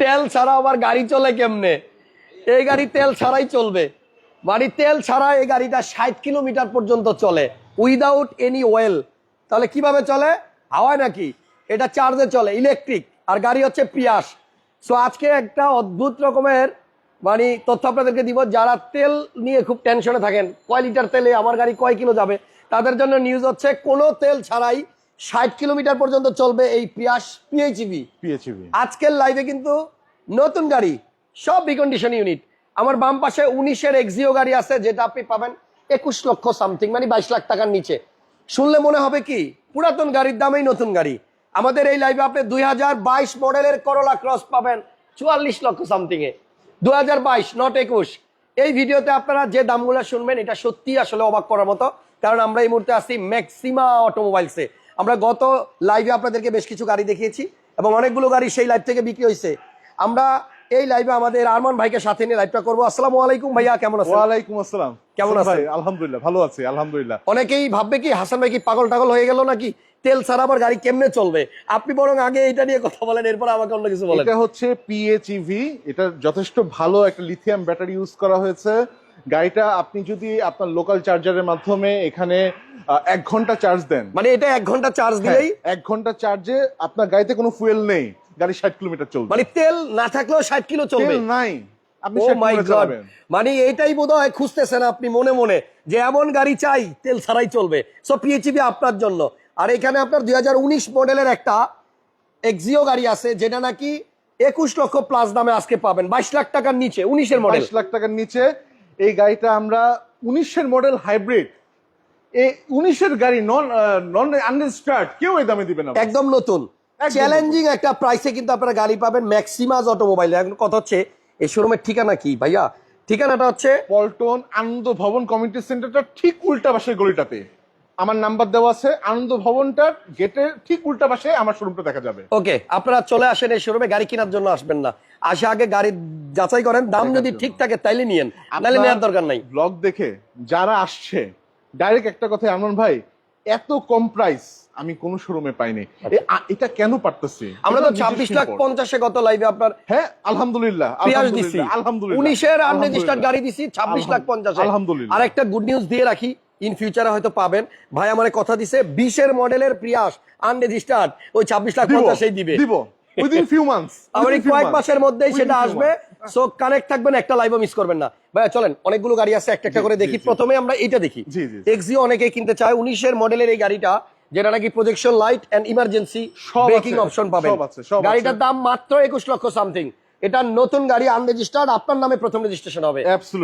তেল ছাড়া আবার গাড়ি চলে কেমনে? এই গাড়ি তেল ছাড়াই চলবে। মানে তেল ছাড়া এই গাড়িটা ষাট কিলোমিটার পর্যন্ত চলে। উইদাউট এনি ওয়েল তাহলে কীভাবে চলে? হাওয়ায় নাকি? এটা চার্জে চলে ইলেকট্রিক আর গাড়ি হচ্ছে পিয়াস। সো আজকে একটা অদ্ভুত রকমের মানে তথ্য আপনাদেরকে দিব। যারা তেল নিয়ে খুব টেনশনে থাকেন, কয় লিটার তেলে আমার গাড়ি কয় কিলো যাবে? তাদের জন্য নিউজ হচ্ছে, কোনো তেল ছাড়াই ষাট কিলোমিটার পর্যন্ত চলবে এই পিয়াস পিএইচইভি পিএইচইবি আজকের লাইভে কিন্তু নতুন গাড়ি সব রিকন্ডিশন ইউনিট আমার বাম পাশে উনিশের এক্সিও গাড়ি আছে যেটা আপনি পাবেন একুশ লক্ষ সামথিং মানে বাইশ লাখ টাকার নিচে। শুনলে মনে হবে কি? পুরাতন গাড়ির দামেই নতুন গাড়ি। আমাদের এই লাইভে আপনি দুই হাজার বাইশ মডেলের করোলা ক্রস পাবেন চুয়াল্লিশ লক্ষ সামথিং এ। দু হাজার বাইশ নট একুশ। এই ভিডিওতে আপনারা যে দামগুলো শুনবেন এটা সত্যি আসলে অবাক করার মতো। কারণ আমরা এই মুহূর্তে আসছি ম্যাক্সিমা অটোমোবাইলসে আমরা গত লাইভে আপনাদেরকে বেশ কিছু গাড়ি দেখিয়েছি এবং অনেকগুলো গাড়ি সেই লাইভ থেকে বিক্রি হয়েছে আমরা এই লাইভে আমাদের আরমান ভাইকে সাথে নিয়ে লাইভটা করব। আসসালামু আলাইকুম ভাইয়া কেমন আছেন? ওয়ালাইকুম আসসালাম। কেমন আছেন? আলহামদুলিল্লাহ ভালো আছি আলহামদুলিল্লাহ। অনেকেই ভাববে কি হাসান ভাই কি পাগল টাগল হয়ে গেল নাকি? তেল ছাড়া আবার গাড়ি কেমনে চলবে? আপনি বরং আগে এটা নিয়ে কথা বলেন এরপর আমাকে অন্য কিছু বলেন। এটা হচ্ছে পিএইচইভি এটা যথেষ্ট ভালো একটা লিথিয়াম ব্যাটারি ইউজ করা হয়েছে। গাড়িটা আপনি যদি আপনার লোকাল চার্জারের মাধ্যমে এখানে এক ঘণ্টা চার্জ দেন। মানে এটা এক ঘণ্টা চার্জ দিলেই? হ্যাঁ, এক ঘণ্টা চার্জে আপনার গাড়িতে কোনো ফুয়েল নেই গাড়ি ষাট কিলোমিটার চলবে। মানে তেল না থাকলেও ষাট কিলো চলবে। নাই আপনি ও 60 মাই কিলোমিটার গড চালাবেন। মানে এটাই বোধ হয় খুঁজতেছেন আপনি মনে মনে যে এমন গাড়ি চাই তেল ছাড়াই চলবে। সো পিএইচবি আপনার জন্য। আর এখানে আপনার দুই হাজার উনিশ মডেলের একটা এক্সিও গাড়ি আছে যেটা নাকি একুশ লক্ষ প্লাস দামে আজকে পাবেন। বাইশ লাখ টাকার নিচে উনিশের মডেল বাইশ লাখ টাকার নিচে এই গাড়িটা আমরা উনিশের মডেল হাইব্রিড এই উনিশের গাড়ি নন নন আনরেজিস্টার্ড কেউ এই দামে দিবে না। একদম নতুন। চ্যালেঞ্জিং একটা প্রাইসে কিন্তু আপনারা গাড়ি পাবেন ম্যাক্সিমাস অটোমোবাইল এখন কথা হচ্ছে এই শোরুমের ঠিকানা কি ভাইয়া? ঠিকানাটা হচ্ছে পল্টন আনন্দ ভবন কমিউনিটি সেন্টারটা ঠিক উল্টা পাশের গলিটাতে। আমার নাম্বার দেওয়া আছে আনন্দ ভবনটার গেটের ঠিক উল্টা পাশে আমার শোরুমটা দেখা যাবে। ওকে আপনারা চলে আসেন এই শোরুমে গাড়ি কেনার জন্য আসবেন না। আসে আগে গাড়ি যাচাই করেন দাম যদি ঠিক থাকে তাইলে নিয়েন নাহলে নেওয়ার দরকার নাই। ব্লগ দেখে যারা আসছে ডাইরেক্ট একটা কথা এমন ভাই এত কম প্রাইস আমি কোন শোরুমে পাইনি। এ- আ- এটা কেন পারতেছি? আমরা তো ছাব্বিশ লাখ। পঞ্চাশে গত লাইভে আপনার হ্যাঁ আলহামদুলিল্লাহ আলহামদুলিল্লাহ আলহামদুলিল্লাহ। উনিশের আনরেজিস্টার্ড গাড়ি দিছি ছাব্বিশ লাখ পঞ্চাশে। আলহামদুলিল্লাহ। আর একটা গুড নিউজ দিয়ে রাখি ইন ফিউচারে হয়তো পাবেন। ভাই আমার কথা দিছে বিশের মডেলের প্রিয়াস আনরেজিস্টার্ড ওই ছাব্বিশ লাখ পঞ্চাশেই দিবে। দিব। উইদিন ফিউ মান্থস আমার কয়েক মাসের মধ্যেই সেটা আসবে। সো কানেক্ট থাকবেন একটা লাইভও মিস করবেন না। ভাইয়া চলেন অনেকগুলো গাড়ি আছে একটা একটা করে দেখি। প্রথমে আমরা এটা দেখি। এক্সিও অনেকেই কিনতে চায়। উনিশের মডেলের এই গাড়িটা যেটা নাকি projection light and emergency braking option পাবেন। সব গাড়িটার দাম মাত্র একুশ লক্ষ সামথিং এটা নতুন গাড়ি আনরেজিস্টার্ড আপনার নামে প্রথম রেজিস্ট্রেশন হবে.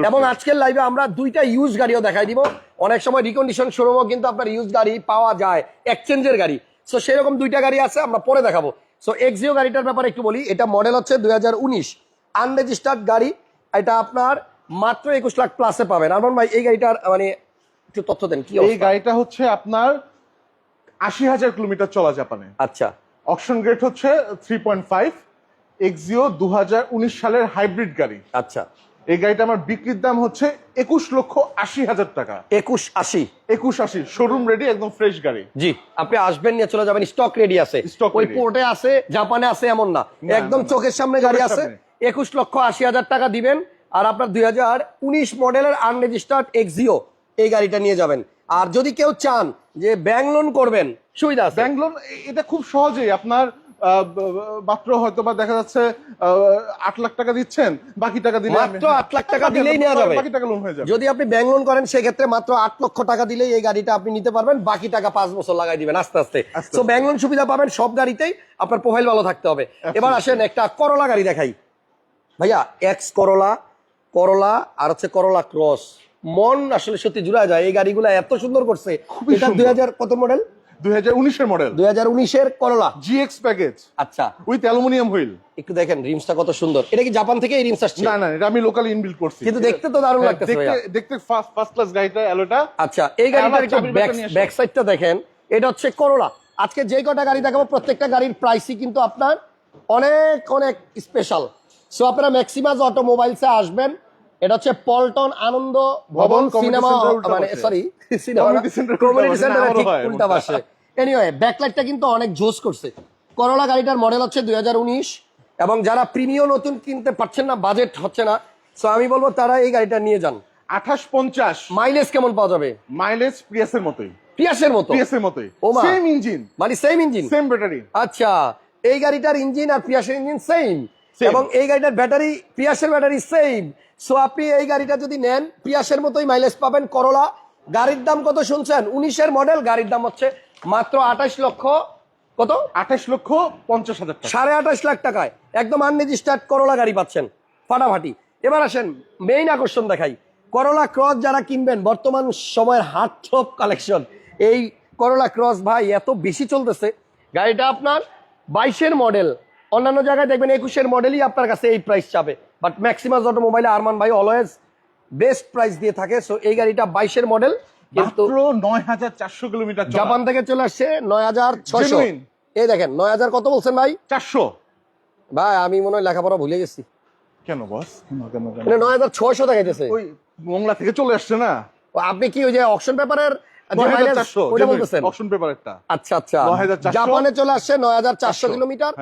এবং আজকের লাইভে আমরা দুইটা ইউজ গাড়িও দেখাই দিব। অনেক সময় রিকন্ডিশন শোরুমও কিন্তু আপনার ইউজ গাড়ি পাওয়া যায় এক্সচেঞ্জের গাড়ি। সো সেরকম দুইটা গাড়ি আছে আমরা পরে দেখাবো। সো এক্সিও গাড়িটার ব্যাপারে একটু বলি এটা মডেল হচ্ছে দুই হাজার উনিশ। আনরেজিস্টার্ড গাড়ি এটা আপনার মাত্র একুশ লাখ প্লাসে পাবেন। আরমান ভাই এই গাড়িটার মানে একটু তথ্য দেন কি এই গাড়িটা হচ্ছে আপনার আশি হাজার কিলোমিটার চলা জাপানে। আচ্ছা। অপশন গ্রেড হচ্ছে থ্রি পয়েন্ট ফাইভ এক্সিও দু হাজার উনিশ সালের হাইব্রিড গাড়ি। আচ্ছা। এই গাড়িটা আমার বিক্রির দাম হচ্ছে একুশ লক্ষ আশি হাজার টাকা। একুশ আশি। একুশ আশি শোরুম রেডি একদম ফ্রেশ গাড়ি। জি আপনি আসবেন নিয়ে চলে যাবেন স্টক রেডি আছে। Stock ওই। পোর্টে আছে জাপানে আছে এমন না। একদম। চোখের সামনে গাড়ি আছে একুশ লক্ষ আশি হাজার টাকা দিবেন আর আপনার দুই হাজার উনিশ মডেলের আনরেজিস্টার্ড এক্সিও এই গাড়িটা নিয়ে যাবেন। আর যদি কেউ চান যে ব্যাংক লোন করবেন সুবিধা আছে। ব্যাঙ্গলোর এটা খুব সহজেই আপনার মাত্র হয়তো বা দেখা যাচ্ছে আট লাখ টাকা দিচ্ছেন বাকি টাকা দিলে মাত্র আট লাখ টাকা দিলেই নেওয়া যাবে। বাকি টাকা লোন হয়ে যাবে। যদি আপনি ব্যাংক লোন করেন সেক্ষেত্রে মাত্র আট লক্ষ টাকা দিলেই এই গাড়িটা আপনি নিতে পারবেন বাকি টাকা পাঁচ বছর লাগাই দিবেন আস্তে আস্তে। তো ব্যাংক লোন সুবিধা পাবেন সব গাড়িতেই আপনার প্রোফাইল ভালো থাকতে হবে। এবার আসেন একটা করলা গাড়ি দেখাই। ভাইয়া এক্স করলা করলা আর হচ্ছে করলা ক্রস মন আসলে সত্যি জুড়া যায় এই গাড়িগুলো এত সুন্দর করছে। এটা দুই হাজার কত মডেল মডেল। দুই হাজার উনিশের করলা জিএক্স প্যাকেজ আচ্ছা। উইথ অ্যালুমিনিয়াম হুইল একটু দেখেন রিমসটা কত সুন্দর। এটা কি জাপান থেকে এই রিমস আসছে? না না এটা আমি লোকাল ইনবিল্ড করছি। কিন্তু দেখতে তো দারুণ হ্যাঁ, লাগতেছে দেখতে দেখতে ফার্স্ট ফার্স্ট ক্লাস গাড়িটা অ্যালোটা আচ্ছা এই গাড়িটার একটু ব্যাক সাইডটা দেখেন। এটা হচ্ছে করোলা আজকে যে কটা গাড়ি দেখাবো প্রত্যেকটা গাড়ির প্রাইসই কিন্তু আপনার অনেক অনেক স্পেশাল সো আপনারা ম্যাক্সিমাস অটোমোবাইলসে আসবেন। এটা হচ্ছে পল্টন আনন্দ ভবন সিনেমা মানে সরি উল্টা কমিউনিটি পাশে, সেন্টার ঠিক উল্টা পাশে। এনিওয়ে ব্যাকলাইটটা কিন্তু অনেক জোস করছে। করোলা গাড়িটার মডেল হচ্ছে দুই হাজার উনিশ এবং যারা প্রিমিয় নতুন কিনতে পারছেন না বাজেট হচ্ছে না সো আমি বলব তারা এই গাড়িটা নিয়ে যান। আঠাশ পঞ্চাশ। মাইলেজ কেমন পাওয়া যাবে? মাইলেজ প্রিয়াসের মতোই। পিয়াসের মতো? প্রিয়াসের মতোই। ও সেম ইঞ্জিন মানে সেম ইঞ্জিন সেম ব্যাটারি আচ্ছা এই গাড়িটার ইঞ্জিন আর পিয়াসের ইঞ্জিন সেম এবং এই গাড়িটার ব্যাটারি পিয়াসের ব্যাটারি সেম সো আপনি এই গাড়িটা যদি নেন পিয়াসের মতোই মাইলেজ পাবেন। করলা গাড়ির দাম কত শুনছেন? উনিশের মডেল গাড়ির দাম হচ্ছে মাত্র আঠাশ লক্ষ কত? আঠাশ লক্ষ পঞ্চাশ হাজার সাড়ে আঠাশ লাখ টাকায় একদম আনরেজিস্টার্ড করলা গাড়ি পাচ্ছেন ফাটাফাটি। এবার আসেন মেইন আকর্ষণ দেখাই। করলা ক্রস যারা কিনবেন বর্তমান সময়ের হাত থ্রপ কালেকশন এই করলা ক্রস ভাই এত বেশি চলতেছে। গাড়িটা আপনার বাইশের মডেল অন্যান্য জায়গায় দেখবেন একুশের মডেলই আপনার কাছে এই প্রাইস চাবে। বাট ম্যাক্সিমাস অটোমোবাইলে আরমান ভাই অলওয়েজ বেস্ট প্রাইস দিয়ে থাকে সো এই গাড়িটা বাইশের মডেল কিন্তু নয় হাজার চারশো কিলোমিটার জাপান থেকে চলে আসছে নয় হাজার ছয়শো। Genuine। এই দেখেন নয় হাজার কত বলছেন ভাই? চারশো। ভাই আমি মনে হয় লেখাপড়া ভুলে গেছি। কেন বস নয় হাজার ছয়শো দেখাইতেছে। ওই মংলা থেকে চলে আসছে না? আপনি কি ওই যে অকশন পেপারের নয় হাজার চারশো ওটা বলতেছেন অপশন পেপারেরটা 9,400 জাপানে চলে আসছে নয় হাজার চারশো চারশো, কিলোমিটার।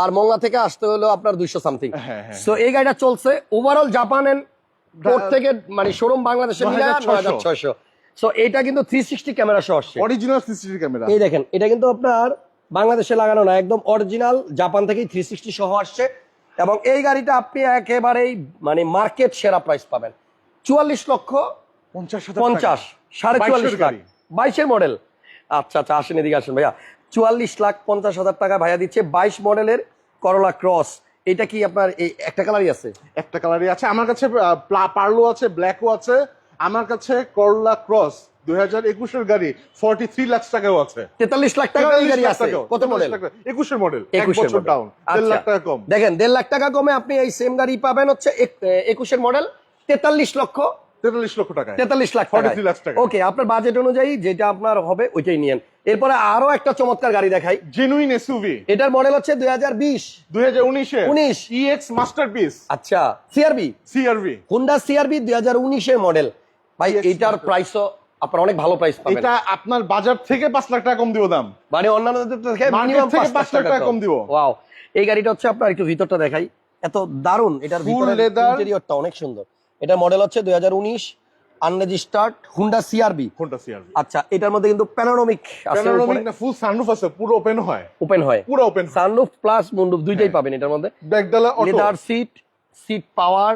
আর মংলা থেকে আসতে হলো আপনার দুইশো সামথিং এই গাড়িটা চলছে ওভারঅল জাপানের থেকে মানে শোরুম বাংলাদেশে নয় হাজার ছয়শো। সো এটা কিন্তু থ্রি সিক্সটি ক্যামেরা সহ আসছে। অরিজিনাল সিসিটিভি ক্যামেরা এই দেখেন এটা কিন্তু আপনার বাংলাদেশে লাগানো না একদম অরিজিনাল জাপান থেকেই থ্রি সিক্সটি সহ আসছে। এবং এই গাড়িটা আপনি একেবারেই মানে মার্কেট সেরা প্রাইস পাবেন। চুয়াল্লিশ লক্ষ পঞ্চাশ পঞ্চাশ সাড়ে চুয়াল্লিশ গাড়ি। বাইশের মডেল। আচ্ছা আচ্ছা আসেন এদিকে আসেন ভাইয়া। চুয়াল্লিশ লাখ পঞ্চাশ হাজার টাকা ভাইয়া দিচ্ছে বাইশ মডেলের করলা ক্রস এটা কি আপনার এই একটা কালারই আছে? একটা কালারই আছে। আমার কাছে পার্লো আছে ব্ল্যাকও আছে। আমার কাছে করলা ক্রস দুই হাজার একুশের গাড়ি ফর্টি থ্রি লাখ টাকাও আছে। তেতাল্লিশ লাখ টাকা গাড়ি আছে। কত মডেল একুশের মডেল এক একুশের বছর ডাউন দেড় আচ্ছা। লাখ টাকা কম। দেখেন দেড় লাখ টাকা কমে আপনি এই সেম গাড়ি পাবেন হচ্ছে এক- একুশের মডেল তেতাল্লিশ লক্ষ তেতাল্লিশ লক্ষ টাকায়। তেতাল্লিশ লাখ 43 লাখ টাকা। ওকে আপনার বাজেট অনুযায়ী যেটা আপনার হবে ওইটাই নিয়েন। এরপরে আরও একটা চমৎকার গাড়ি দেখাই। জেনুইন এসইউভি এটার মডেল হচ্ছে দুই হাজার বিশ। দুই হাজার উনিশে। 19 ইএক্স মাস্টারপিস আচ্ছা C R B C R V Honda C R B দুই হাজার উনিশের মডেল ভাই এইটার master. প্রাইসও আপনার অনেক ভালো প্রাইস পাবেন। এটা আপনার বাজার থেকে পাঁচ লাখ টাকা কম দিব দাম। মানে অন্যান্য থেকে মিনিমাম থেকে পাঁচ লাখ টাকা কম দিব। ওয়াও এই গাড়িটা হচ্ছে আপনার একটু ভিতরটা দেখাই। এত দারুণ এটার ভিতরে। ইন্টেরিয়রটা অনেক সুন্দর। এটা মডেল হচ্ছে দুই হাজার উনিশ আনরেজিস্টার্ড হুন্ডা সিআরবি কোনটা সিআরভি আচ্ছা এটার মধ্যে কিন্তু প্যানোরামিক প্যানোরামিক না ফুল সানরুফ আছে পুরো ওপেন হয়। ওপেন হয়। পুরো ওপেন সানরুফ প্লাস মুন্ডুপ দুইটাই পাবেন এটার মধ্যে। ব্যাকডালা auto leather seat seat power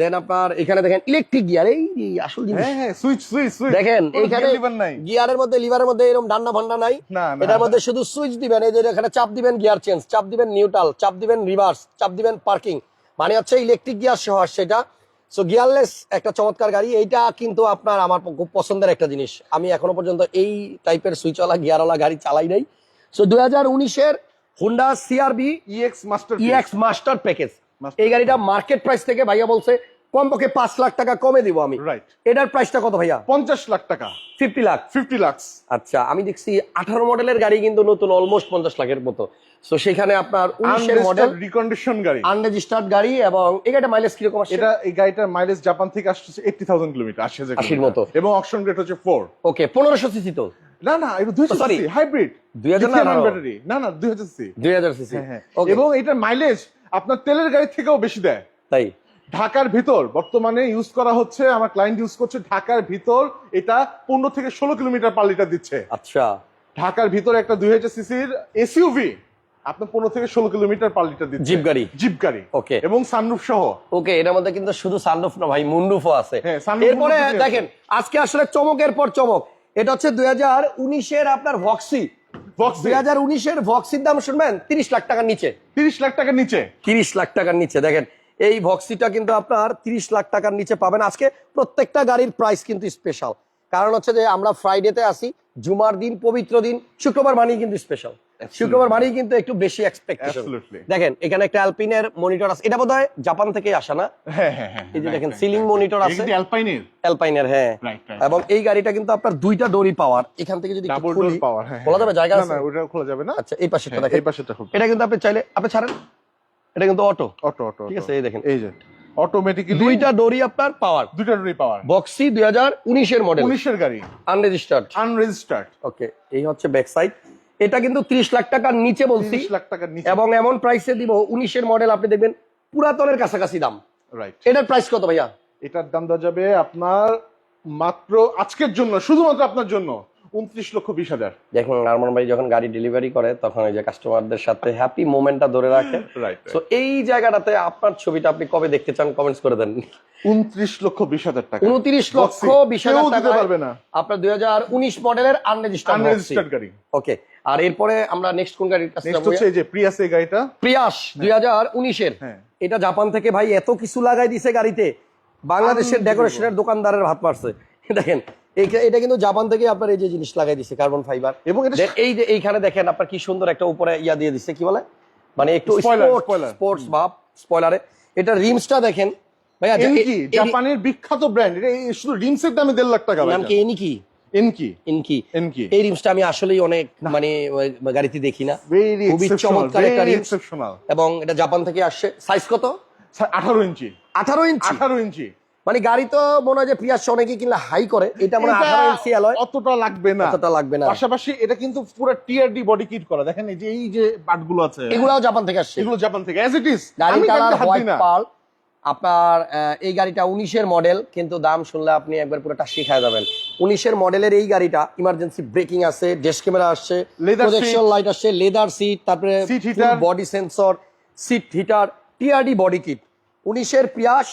then আপনার এখানে দেখেন ইলেকট্রিক গিয়ার এই আসল জিনিস। হ্যাঁ হ্যাঁ সুইচ সুইচ সুইচ দেখেন এখানে লিভার নাই। গিয়ারের মধ্যে লিভারের মধ্যে এরকম ডান্ডা ভান্ডা নাই। এটার মধ্যে শুধু সুইচ দিবেন এই যে এখানে চাপ দিবেন গিয়ার চেঞ্জ চাপ দিবেন নিউট্রাল চাপ দিবেন রিভার্স চাপ দিবেন পার্কিং মানে হচ্ছে ইলেকট্রিক গিয়ার সহ সেটা। সো গিয়ারলেস একটা চমৎকার গাড়ি এইটা কিন্তু আপনার আমার খুব পছন্দের একটা জিনিস। আমি এখনও পর্যন্ত এই টাইপের সুইচওয়ালা গিয়ারওয়ালা গাড়ি চালাই নাই। সো দুই হাজার উনিশের Honda C R B E X master E X master package এই গাড়িটা মার্কেট প্রাইস থেকে ভাইয়া বলছে কমপক্ষে পাঁচ লাখ টাকা কমে দিব আমি। এটার প্রাইসটা কত ভাইয়া? পঞ্চাশ লাখ টাকা। ফিফটি লাখ ফিফটি লাখ আচ্ছা আমি দেখছি আঠারো মডেলের গাড়ি কিন্তু নতুন অলমোস্ট পঞ্চাশ লাখের মতো। তো সেখানে আপনার উনিশের মডেল রিকন্ডিশন গাড়ি। আনরেজিস্টার্ড গাড়ি এবং এই গাড়িটা মাইলেজ কীরকম আসছে? এটা এই গাড়িটার মাইলেজ জাপান থেকে আসছে এইটটি থাউজেন্ড কিলোমিটার আশি হাজার 80 মতো। এবং অপশন রেট হচ্ছে ফোর ওকে পনেরোশো সিসি তো। না না এটা দুই sorry. হাইব্রিড 2000 না, আঠারো। ব্যাটারি না না দুই হাজার সি দুই হাজার সিসি হ্যাঁ হ্যাঁ। এবং এটার মাইলেজ আপনার তেলের গাড়ি থেকেও বেশি দেয়। তাই। ঢাকার ভিতর বর্তমানে ইউজ করা হচ্ছে আমার ক্লায়েন্ট ইউজ করছে ঢাকার ভিতর এটা পনেরো থেকে ষোলো কিলোমিটার পার লিটার দিচ্ছে। আচ্ছা। ঢাকার ভিতর একটা দুই হাজার সিসির এসইউভি আপনার পনেরো থেকে ষোলো কিলোমিটার পার লিটার দিচ্ছে। জিপ গাড়ি। জিপ গাড়ি. এবং সানরুফ সহ। ওকে এটার মধ্যে কিন্তু শুধু সানরুফ না ভাই মুন্ডুফও আছে। হ্যাঁ, এরপরে দেখেন আজকে আসলে চমকের পর চমক। এটা হচ্ছে দুই হাজার উনিশের আপনার ভক্সি দুই হাজার উনিশের ভক্সির দাম শুনবেন তিরিশ লাখ টাকার নিচে। তিরিশ লাখ টাকার নিচে। তিরিশ লাখ টাকার নিচে দেখেন। এই ভক্সিটা কিন্তু আপনার তিরিশ লাখ টাকার নিচে পাবেন। আজকে প্রত্যেকটা গাড়ির প্রাইস কিন্তু স্পেশাল কারণ হচ্ছে যে আমরা ফ্রাইডেতে আসি জুমার দিন পবিত্র দিন শুক্রবার মানেই কিন্তু স্পেশাল শুক্রবার মানেই কিন্তু একটু বেশি এক্সপেকটেশন দেখেন এখানে একটা অ্যালপিনের মনিটর আছে। এটা বোধহয় জাপান থেকে আসা না? হ্যাঁ হ্যাঁ হ্যাঁ এই যে দেখেন সিলিং মনিটর আছে। অ্যালপাইনের অ্যালপাইনের হ্যাঁ। এবং এই গাড়িটা কিন্তু আপনার দুইটা ডোরি পাওয়ার। এখান থেকে যদি ডাবল ডোর পাওয়ার খোলা যাবে জায়গা আছে? না ওটা খোলা যাবে না। আচ্ছা এই পাশেটা দেখেন। এই পাশেটা এটা কিন্তু আপনি চাইলে আপনি ছাড়েন। এটা কিন্তু অটো অটো অটো ঠিক আছে, এই দেখেন। এই যে অটোমেটিক্যালি দুইটা ডোরি আপনার পাওয়ার দুইটা ডোরি পাওয়ার বক্সি দুই হাজার উনিশের মডেল উনিশের গাড়ি। আনরেজিস্টার্ড আনরেজিস্টার্ড ওকে এই হচ্ছে ব্যাক সাইড এটা কিন্তু ত্রিশ লাখ টাকার নিচে বলছি। 30 লাখ টাকার নিচে। এবং এমন প্রাইসে দিব উনিশের মডেল আপনি দেখবেন পুরাতনের কাছাকাছি দাম। রাইট এটার প্রাইস কত ভাইয়া? এটার দাম দেওয়া যাবে আপনার মাত্র আজকের জন্য শুধুমাত্র আপনার জন্য। উনত্রিশ লক্ষ বিশ হাজার। দেখুন আরমান ভাই যখন গাড়ি ডেলিভারি করে তখন ওই যে কাস্টমারদের সাথে হ্যাপি মোমেন্টটা ধরে রাখে। তো এই জায়গাটাতে আপনার ছবিটা আপনি কবে দেখতে চান কমেন্টস করে দেন। উনত্রিশ লক্ষ বিশ হাজার টাকা। উনত্রিশ লক্ষ বিশ হাজার টাকা পারবে না। আপনার দুই হাজার উনিশ মডেলের আনরেজিস্টার্ড গাড়ি। ওকে আর এরপরে আমরা নেক্সট কোন গাড়ির কাছে নেক্সট হচ্ছে এই যে প্রিয়াস এই গাড়িটা। প্রিয়াস দুই হাজার উনিশের। হ্যাঁ। এটা জাপান থেকে ভাই এত কিছু লাগাই দিছে গাড়িতে। বাংলাদেশের. ডেকোরেশনের দোকানদারের ভাত মারছে। দেখেন এটা কিন্তু জাপান থেকে আপনার এই যে জিনিস লাগাই দিছে কার্বন ফাইবার এবং এই যে এইখানে দেখেন আপনার কি সুন্দর একটা উপরে ইয়া দিয়ে দিচ্ছে কি বলে? মানে একটু। স্পোর্টস ভাব স্পয়লারে এটা রিমসটা দেখেন। ভাইয়া এনকি জাপানের বিখ্যাত ব্র্যান্ড এটা শুধু রিমসের দামে দেড় লাখ টাকা নাম কি এনি কি? এনকি ইনকি এনকি এই রিমসটা আমি আসলেই অনেক মানে গাড়িতে দেখি না। খুবই চমৎকার একটা। এক্সেপশনাল এবং এটা জাপান থেকে আসছে। সাইজ কত? আঠারো ইঞ্চি। আঠারো ইঞ্চি। আঠারো ইঞ্চি। মানে গাড়ি তো মনে হয় যে প্রিয়াস অনেকে কিনলে হাই করে। এটা মনে হয় এটা ইঞ্চি অ্যালয় অতটা লাগবে না। অতটা লাগবে না। পাশাপাশি এটা কিন্তু পুরো টিআরডি বডি কিট করা। দেখেন এই যে এই যে পার্টগুলো আছে। এগুলাও জাপান থেকে আসছে। এগুলো জাপান থেকে। অ্যাজ ইট ইজ গাড়ি কালার হোয়াইট পার্ল আপনার এই গাড়িটা উনিশের মডেল কিন্তু দাম শুনলে আপনি একবার পুরোটা শিখায় যাবেন। উনিশের মডেলের এই গাড়িটা ইমার্জেন্সি ব্রেকিং আছে ডেস্ক ক্যামেরা আসছে প্রজেকশন লাইট আসছে লেদার সিট তারপরে। Body sensor seat heater T R D body kit উনিশের পিয়াস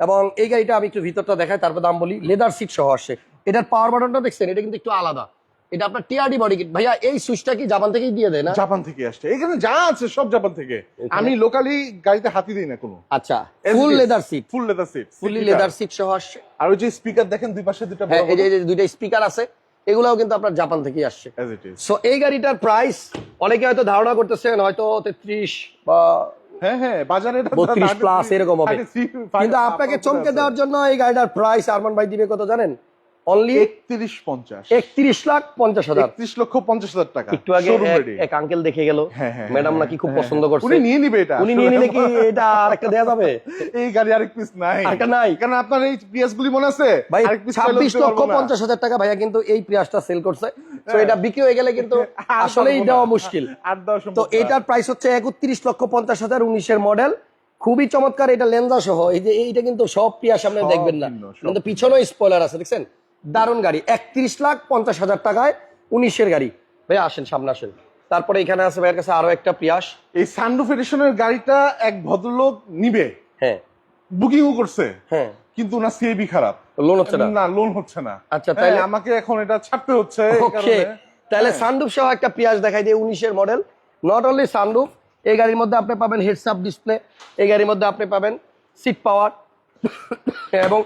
এবং এই গাড়িটা আমি একটু ভিতরটা দেখাই তারপর দাম বলি লেদার সিট সহ আসছে এটার পাওয়ার বাটনটা দেখছেন? এটা কিন্তু একটু আলাদা। এটা আপনার টিআরডি বডি কিট ভাইয়া এই সুইচটা কি জাপান থেকেই দিয়ে দেয় না? জাপান থেকে আসছে। এখানে যা আছে সব জাপান থেকে। আমি লোকালি গাড়িতে হাতি দিই না কোনো। আচ্ছা full leather seat full leather seat fully leather seat সহ আসছে। আর ওই যে স্পিকার দেখেন দুই পাশে দুটো হ্যাঁ এই যে দুইটা স্পিকার আছে। এগুলাও কিন্তু আপনার জাপান থেকেই আসছে। সো এই গাড়িটার প্রাইস অনেকে হয়তো ধারণা করতেছেন হয়তো তেত্রিশ বা হ্যাঁ হ্যাঁ বাজারে 32 plus এরকম হবে। কিন্তু আপনাকে চমকে দেওয়ার জন্য এই গাড়িটার প্রাইস আরমান ভাই দিবে কত জানেন অনলি একত্রিশ পঞ্চাশ। একত্রিশ লাখ পঞ্চাশ হাজার। একত্রিশ লক্ষ পঞ্চাশ হাজার টাকা। একটু আগে এক- আঙ্কেল দেখে গেল। হ্যাঁ, হ্যাঁ, ম্যাডাম হ্যাঁ, নাকি খুব পছন্দ। করছে। উনি নিয়ে নিবে এটা। উনি নিয়ে নিলে কি এটা আরেকটা যাবে? এই গাড়ি আরেক পিস নাই। আরেকটা নাই? কারণ আপনার এই পিএস গুলি মনে আছে? ভাই আরেক piece ছাব্বিশ চাইলেও দিতে লক্ষ পারব না। পঞ্চাশ হাজার টাকা ভাইয়া কিন্তু এই প্রিয়াসটা সেল করছে। তো। এটা বিক্রি হয়ে গেলে কিন্তু আসলেই দেওয়া মুশকিল। তো। এটার প্রাইস হচ্ছে একত্রিশ লক্ষ পঞ্চাশ হাজার উনিশের মডেল খুবই চমৎকার এটা লেন্সা সহ এই যে এইটা কিন্তু সব প্রিয়াস সামনে দেখবেন না। কিন্তু পিছনেও স্পয়লার আছে দেখছেন? দারুণ গাড়ি। একত্রিশ লাখ পঞ্চাশ হাজার টাকায় উনিশের গাড়ি। ভাই আসেন সামনে আসেন। তারপরে এখানে আছে ভাইয়ের কাছে আরও একটা প্রিয়াস এই সানরুফ এডিশনের গাড়িটা এক ভদ্রলোক নিবে। হ্যাঁ। বুকিংও করছে। হ্যাঁ। কিন্তু না সিএবি খারাপ। লোন হচ্ছে না? না লোন হচ্ছে না। আচ্ছা, তাহলে আমাকে এখন এটা ছাড়তে হচ্ছে এই ওকে কারণে। তাহলে হ্যাঁ। সানরুফ সহ একটা পিয়াস দেখাই দিয়ে উনিশের মডেল নট অনলি সানরুফ এই গাড়ির মধ্যে আপনি পাবেন হেডস আপ ডিসপ্লে এই গাড়ির মধ্যে আপনি পাবেন সিট পাওয়ার এবং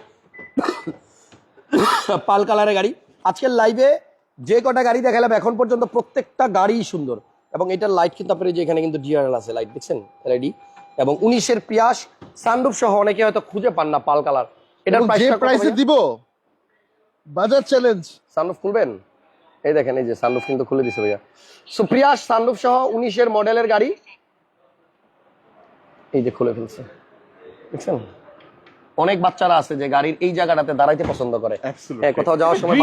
পাল কালারের গাড়ি। আজকের লাইভে যে কটা গাড়ি দেখালাম এখন পর্যন্ত প্রত্যেকটা গাড়ি সুন্দর। এবং এটার লাইট কিন্তু আপনার যে এখানে কিন্তু ডিআরএল আছে লাইট দেখছেন? রেডি এবং উনিশের পিয়াস সানরুফ সহ অনেকে হয়তো খুঁজে পান না পাল কালার। এটার প্রাইসে দিব বাজার চ্যালেঞ্জ সানরুফ খুলবেন? এই দেখেন এই যে সানরুফ কিন্তু খুলে দিছে ভাইয়া। সুপ্রিয়া সানরুফ সহ উনিশের মডেলের গাড়ি। এই যে খুলে ফেলছে। দেখছেন? অনেক বাচ্চারা আছে যে গাড়ির এই জায়গাটাতে দাঁড়াইতে পছন্দ করে। হ্যাঁ, কোথাও যাওয়ার সময়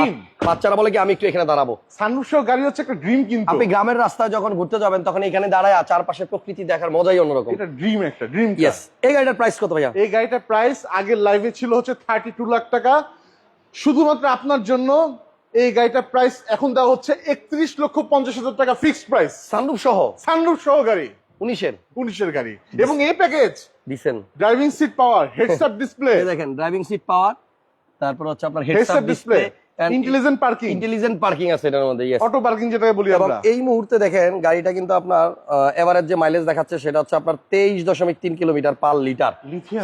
বাচ্চারা বলে কি আমি একটু এখানে দাঁড়াবো। সানরুফ গাড়ি হচ্ছে একটা ড্রিম কিন্তু। আপনি গ্রামের রাস্তায় যখন ঘুরতে যাবেন তখন এখানে দাঁড়ায় চারপাশে প্রকৃতি দেখার মজাই অন্যরকম। এটা ড্রিম একটা ড্রিম ইয়েস এই গাড়িটার প্রাইস কত ভাইয়া? এই গাড়িটার প্রাইস আগের লাইভে ছিল হচ্ছে থার্টি টু লাখ টাকা। শুধুমাত্র আপনার জন্য এই গাড়িটার প্রাইস এখন দেওয়া হচ্ছে একত্রিশ লক্ষ পঞ্চাশ হাজার টাকা ফিক্সড প্রাইস সানরুফ সহ? সানরুফ সহ গাড়ি। উনিশের। উনিশের গাড়ি। এবং এই প্যাকেজ দিছেন driving seat power heads up display দেখেন ড্রাইভিং সিট পাওয়ার তারপর হচ্ছে আপনার heads up display intelligent parking intelligent parking আছে এটার মধ্যে। অটো পার্কিং যেটাকে বলি আমরা। এই মুহূর্তে দেখেন গাড়িটা কিন্তু আপনার এভারেজ যে মাইলেজ দেখাচ্ছে সেটা হচ্ছে আপনার তেইশ দশমিক তিন কিলোমিটার পার লিটার।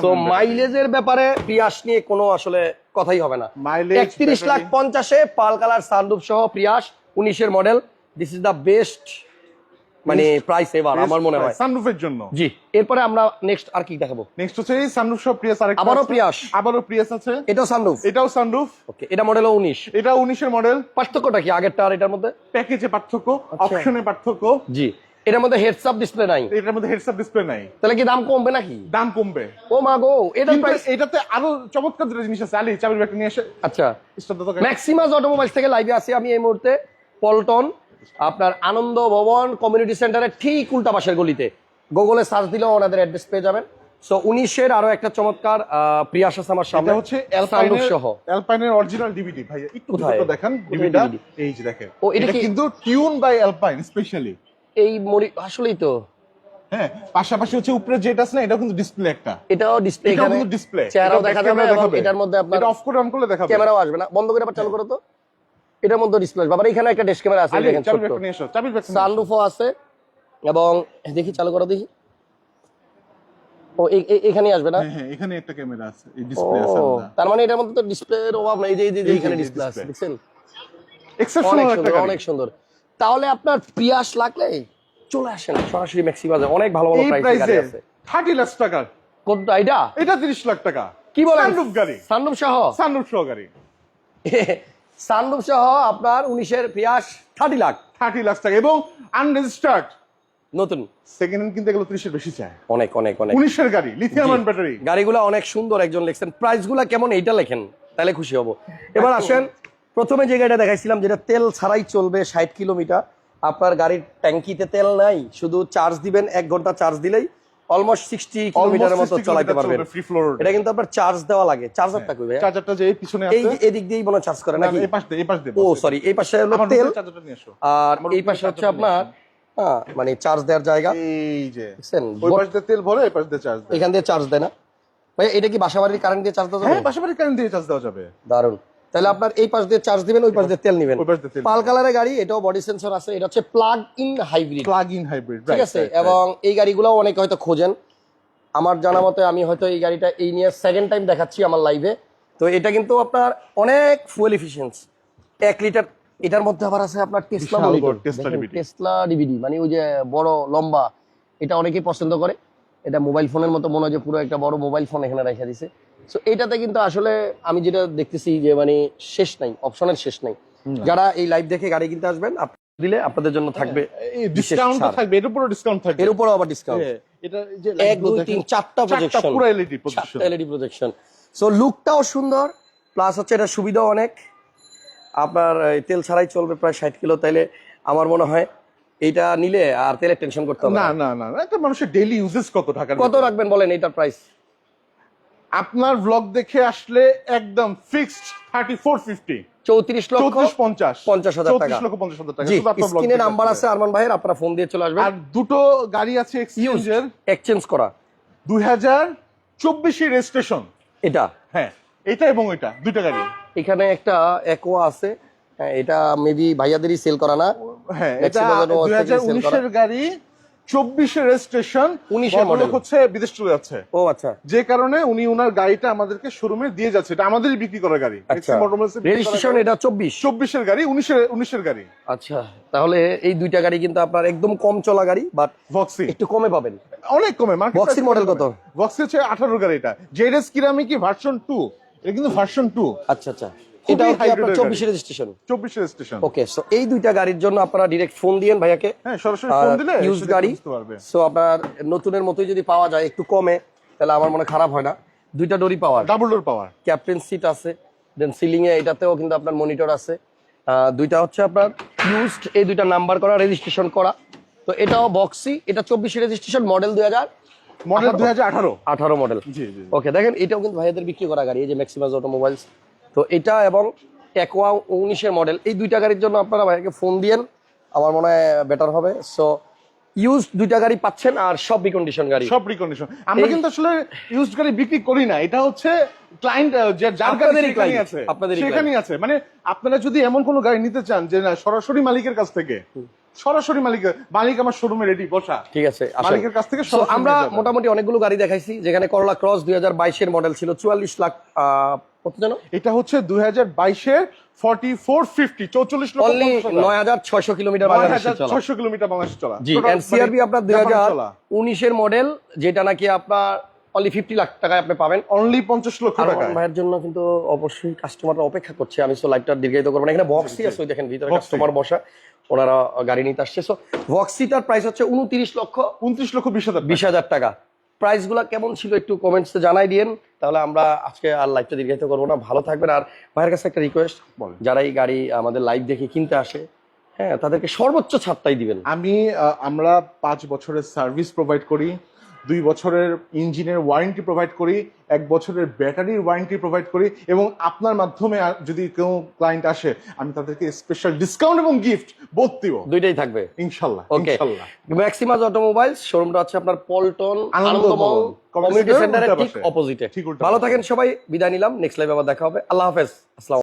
তো মাইলেজের ব্যাপারে প্রিয়াস নিয়ে কোনো আসলে কথাই হবে না। Mileage, একত্রিশ লাখ। পঞ্চাশে পাল কালার সানরুফ সহ প্রিয়াস উনিশের model this is the best মানে প্রাইস এবার আমার মনে হয়। সানরুফের জন্য। জি এরপরে আমরা নেক্সট আর কি দেখাবো? নেক্সট হচ্ছে এই সানরুফ সহ প্রিয়াস আরেকটা আবারও আছে। প্রিয়াস। আবারও প্রিয়াস আছে। এটাও সানরুফ এটাও সানরুফ ওকে এটা মডেল উনিশ। এটা উনিশের মডেল পার্থক্যটা কি আগেরটা আর এটার মধ্যে? প্যাকেজে পার্থক্য আচ্ছা। অপশনে পার্থক্য। জি এটার মধ্যে হেডস আপ ডিসপ্লে নাই। এটার মধ্যে হেডস আপ ডিসপ্লে নাই। তাহলে কি দাম কমবে নাকি? দাম কমবে। ও মা গো কিন্তু প্রাইস এটাতে আরও চমৎকার দুটো জিনিস আছে। আলি চাবির নিয়ে এসে। আচ্ছা। ম্যাক্সিমাস অটোমোবাইলস থেকে লাইভে আছি আমি এই মুহূর্তে পল্টন আপনার আনন্দ ভবন কমিউনিটি সেন্টারের ঠিক উল্টা পাশের গলিতে। গুগলে সার্চ দিলেও ওনাদের অ্যাড্রেস পেয়ে যাবেন। সো উনিশের আরও একটা চমৎকার প্রিয়াস আছে আমার সামনে। হচ্ছে অ্যালপাইনের সহ। অ্যালপাইনের অরিজিনাল ডিভিডি ভাই একটু? দ্রুত দেখান ডিভিডিটা এই যে দেখেন। ও, এটা কিন্তু টিউন বাই অ্যালপাইন স্পেশালি এই মরি আসলেই তো। হ্যাঁ পাশাপাশি হচ্ছে উপরে যেটা আছে না এটা কিন্তু ডিসপ্লে একটা। এটাও ডিসপ্লে এখানে কিন্তু ডিসপ্লে চেহারাও দেখা যাবে এটার মধ্যে আপনার এটা অফ করে অন করলে দেখাবে। ক্যামেরাও আসবে না। বন্ধ করে আবার চালু করো তো। এটার মধ্যে ডিসপ্লে আসবে আবার এখানে একটা ডেস্ক ক্যামেরা আছে দেখেন। সানরুফও আছে এবং দেখি চালু করো দেখি। ও এ- এ- এখানেই আসবে না? হ্যাঁ হ্যাঁ এখানে একটা ক্যামেরা আছে এই ডিসপ্লে আছে তার মানে এটার মধ্যে তো ডিসপ্লের অভাব নাই এই যে এই যে- এই যে এই যে, এখানে ডিসপ্লে আছে দেখছেন? এক্সেপশনাল অনেক একটা সুন্দর অনেক সুন্দর। তাহলে আপনার পিয়াস লাগলে চলে আসেন সরাসরি ম্যাক্সি বাজার অনেক ভালো ভালো এই প্রাইসে গাড়ি প্রাইসে আছে। 30 লাখ টাকা। কোনটা এটা এটা 30 লাখ টাকা। কি বলেন? সানরুফ গাড়ি। সানরুফ সহ? সানরুফ সহ গাড়ি। সানরুফ সহ আপনার উনিশের পিয়াস থার্টি লাখ। 30 লাখ টাকা এবং আনরেজিস্টার্ড নতুন। সেকেন্ড হ্যান্ড কিন্তু এগুলো 30 এর বেশি চায় অনেক অনেক অনেক। 19 এর গাড়ি লিথিয়াম আয়ন ব্যাটারি গাড়িগুলো অনেক সুন্দর একজন লিখছেন। প্রাইসগুলো কেমন এইটা লেখেন তাহলে খুশি হব। এবার আসেন প্রথমে যে গাড়িটা দেখাইছিলাম যেটা তেল ছাড়াই চলবে ষাট কিলোমিটার আপনার গাড়ির ট্যাঙ্কিতে তেল নাই শুধু চার্জ দিবেন এক ঘণ্টা চার্জ দিলেই অলমোস্ট সিক্সটি কিলোমিটারের মতো চালাতে পারবেন ফ্রি ফ্লোর এটা কিন্তু আপনার চার্জ দেওয়া লাগে। চার্জারটা কই ভাই চার্জারটা যে এই পিছনে এই এদিক দিয়েই মনে চার্জ করে নাকি? এই পাশ দিয়ে এই পাশ দিয়ে ও সরি এই পাশে হলো তেল। চার্জারটা নিয়ে এসো আর এই পাশে হচ্ছে আপনার হ্যাঁ, মানে চার্জ দেওয়ার জায়গা। এই যে। ওই পাশ দিয়ে তেল ভরে এই পাশ দিয়ে চার্জ দেয়। এখান দিয়ে চার্জ দেয় না। ভাই এটা কি বাসা বাড়ির কারেন্ট দিয়ে চার্জ দেওয়া হ্যাঁ যাবে পাশাপাশি কারেন্ট দিয়ে চার্জ দেওয়া যাবে। দারুণ তাহলে আপনার এই পাশ দিয়ে চার্জ দিবেন ওই পাশ দিয়ে তেল নেবেন। পাল কালারের গাড়ি এটাও বডি সেন্সর আছে এটা হচ্ছে plug in hybrid plug in hybrid ঠিক আছে? এবং এই গাড়িগুলো অনেকে হয়তো খোঁজেন। আমার জানা মতে আমি হয়তো এই গাড়িটা এই নিয়ে সেকেন্ড টাইম দেখাচ্ছি আমার লাইভে তো এটা কিন্তু আপনার অনেক ফুয়েল এফিসিয়েন্স এক লিটার এটার মধ্যে আবার আছে আপনার টেসলা টেসলা ডিভিডি মানে ওই যে বড় লম্বা। এটা অনেকেই পছন্দ করে। এটা মোবাইল ফোনের মতো মনে হয় যে পুরো একটা বড় মোবাইল ফোন এখানে রেখে দিছে। সো এটাতে কিন্তু আসলে আমি যেটা দেখতেছি যে মানে শেষ নাই অপশনের শেষ নাই। যারা এই লাইভ দেখে গাড়ি কিনতে আসবেন দিলে আপনাদের জন্য থাকবে ডিসকাউন্ট থাকবে এর উপরও ডিসকাউন্ট থাকবে। এর উপরও আবার ডিসকাউন্ট হ্যাঁ, এটা যে এক দুই তিন চারটা প্রজেকশন পুরো L E D projection L E D projection so লুকটাও সুন্দর প্লাস হচ্ছে এটা সুবিধাও অনেক। আপনার তেল ছাড়াই চলবে প্রায় ষাট কিলো তাইলে আমার মনে হয় এটা নিলে আর তেলের টেনশন করতে হবে না না। না একটা মানুষের ডেইলি ইউজেস কত ঢাকার কত রাখবেন বলেন এইটার প্রাইস আপনার ব্লগ দেখে আসলে একদম ফিক্সড থার্টি ফোর ফিফটি চৌত্রিশ লক্ষ পঞ্চাশ। পঞ্চাশ হাজার টাকা। চৌত্রিশ লক্ষ পঞ্চাশ হাজার টাকা। জি শুধু আপনার vlog স্ক্রিনে নাম্বার আছে আরমান ভাইয়ের আপনারা ফোন দিয়ে চলে আসবেন। আর দুটো গাড়ি আছে এক্সচেঞ্জের এক্সচেঞ্জ করা। দুই হাজার চব্বিশের রেজিস্ট্রেশন এটা? হ্যাঁ এটা এবং এটা দুইটা গাড়ি। এখানে একটা একোয়া আছে। হ্যাঁ, এটা মেবি ভাইয়াদেরই সেল করা না। হ্যাঁ Maxi এটা দুই হাজার উনিশের গাড়ি। চব্বিশের রেজিস্ট্রেশন 19 এর model। হচ্ছে বিদেশ চলে যাচ্ছে। ও আচ্ছা। যে কারণে উনি ওনার গাড়িটা আমাদেরকে শোরুমে দিয়ে যাচ্ছে। এটা আমাদেরই বিক্রি করা গাড়ি। আচ্ছা। রেজিস্ট্রেশন এটা চব্বিশ? চব্বিশের গাড়ি উনিশের উনিশের গাড়ি। আচ্ছা তাহলে এই দুইটা গাড়ি কিন্তু আপনার একদম কম চলা গাড়ি বাট ভক্সি একটু কমে পাবেন। অনেক কমে Voxy model কত? ভক্সি হচ্ছে আঠারো গাড়ি এটা। জেডএস কিরামিকি ভার্সন টু এটা কিন্তু ভার্সন টু আচ্ছা আচ্ছা। আপনার রেজিস্ট্রেশন ওকে সো এই দুইটা গাড়ির জন্য আপনারা ডিরেক্ট ফোন দিয়েন ভাইয়াকে। হ্যাঁ সরাসরি ফোন দিলে ইউজ গাড়ি সো আপনার নতুনের মতোই যদি পাওয়া যায় একটু কমে তাহলে আমার মনে খারাপ হয় না। দুইটা ডোরি power double door power captain seat আছে দেন সিলিং এ এটাতেও কিন্তু আপনার মনিটর আছে। দুইটা হচ্ছে আপনার ইউজড এই দুইটা নাম্বার করা রেজিস্ট্রেশন করা। তো এটাও বক্সি এটা চব্বিশে রেজিস্ট্রেশন মডেল দুই হাজার। মডেল দুই হাজার আঠারো। আঠারো মডেল ওকে দেখেন এটাও কিন্তু ভাইয়াদের বিক্রি করা গাড়ি এই যে ম্যাক্সিমাস অটোমোবাইলস তো এটা এবং একোয়া উনিশের মডেল এই দুইটা গাড়ির জন্য আপনারা ভাইয়াকে ফোন দিয়েন আমার মনে হয় বেটার হবে। সো ইউজ দুইটা গাড়ি পাচ্ছেন আর সব রিকন্ডিশন গাড়ি। সব রিকন্ডিশন আমরা কিন্তু আসলে ইউজড গাড়ি বিক্রি করি না এটা হচ্ছে ক্লায়েন্ট যার গাড়ি সেখানেই আছে আপনাদেরই সেখানেই আছে। মানে আপনারা যদি এমন কোনো গাড়ি নিতে চান যে না সরাসরি মালিকের কাছ থেকে সরাসরি মালিকের মালিক আমার শোরুমে রেডি বসা। ঠিক আছে মালিকের কাছ থেকে আমরা মোটামুটি অনেকগুলো গাড়ি দেখাইছি যেখানে করলা ক্রস দুই হাজার বাইশের মডেল ছিল চুয়াল্লিশ লাখ কত যেন? এটা হচ্ছে দুই হাজার বাইশের ফর্টি ফোর ফিফটি চৌচল্লিশ নয় হাজার ছয়শো কিলোমিটার ছয়শো কিলোমিটার বাংলাদেশে চলা। জি এনসিআরবি মানে আপনার দুই হাজার উনিশের মডেল যেটা নাকি আপনার অনলি ফিফটি লাখ টাকায় আপনি পাবেন। অনলি পঞ্চাশ লক্ষ টাকা ভাইয়ের জন্য কিন্তু অবশ্যই কাস্টমাররা অপেক্ষা করছে। আমি তো লাইভটা দীর্ঘায়িত করব না। এখানে বক্সি আছে ওই দেখেন ভিতরে কাস্টমার বসা ওনারা গাড়ি নিতে আসছে। সো বক্সিটার প্রাইস হচ্ছে উনত্রিশ লক্ষ উনত্রিশ লক্ষ বিশ হাজার বিশ হাজার টাকা। প্রাইসগুলা কেমন ছিল একটু কমেন্টসে জানাই দিয়েন। তাহলে আমরা আজকে আর লাইভটা দীর্ঘায়িত করব না। ভালো থাকবেন। আর ভাইয়ের কাছে একটা রিকোয়েস্ট। যারা এই গাড়ি আমাদের লাইভ দেখে কিনতে আসে হ্যাঁ তাদেরকে সর্বোচ্চ ছাড়টাই দিবেন। আমি আমরা পাঁচ বছরের সার্ভিস প্রোভাইড করি। দুই বছরের ইঞ্জিনের ওয়ারেন্টি প্রোভাইড করি এক বছরের ব্যাটারির ওয়ারেন্টি প্রোভাইড করি এবং আপনার মাধ্যমে যদি কেউ ক্লায়েন্ট আসে আমি তাদেরকে স্পেশাল ডিসকাউন্ট এবং গিফট বোধ দিব। দুইটাই থাকবে? ইনশাল্লাহ ইনশাল্লাহ। ম্যাক্সিমাস অটোমোবাইলস শোরুমটা হচ্ছে আপনার পল্টন আনন্দমল কমিউনিটি সেন্টারের ঠিক অপোজিটে ভালো থাকেন সবাই বিদায় নিলাম নেক্সট লাইভে আবার দেখা হবে। আল্লাহ হাফেজ আসসালাম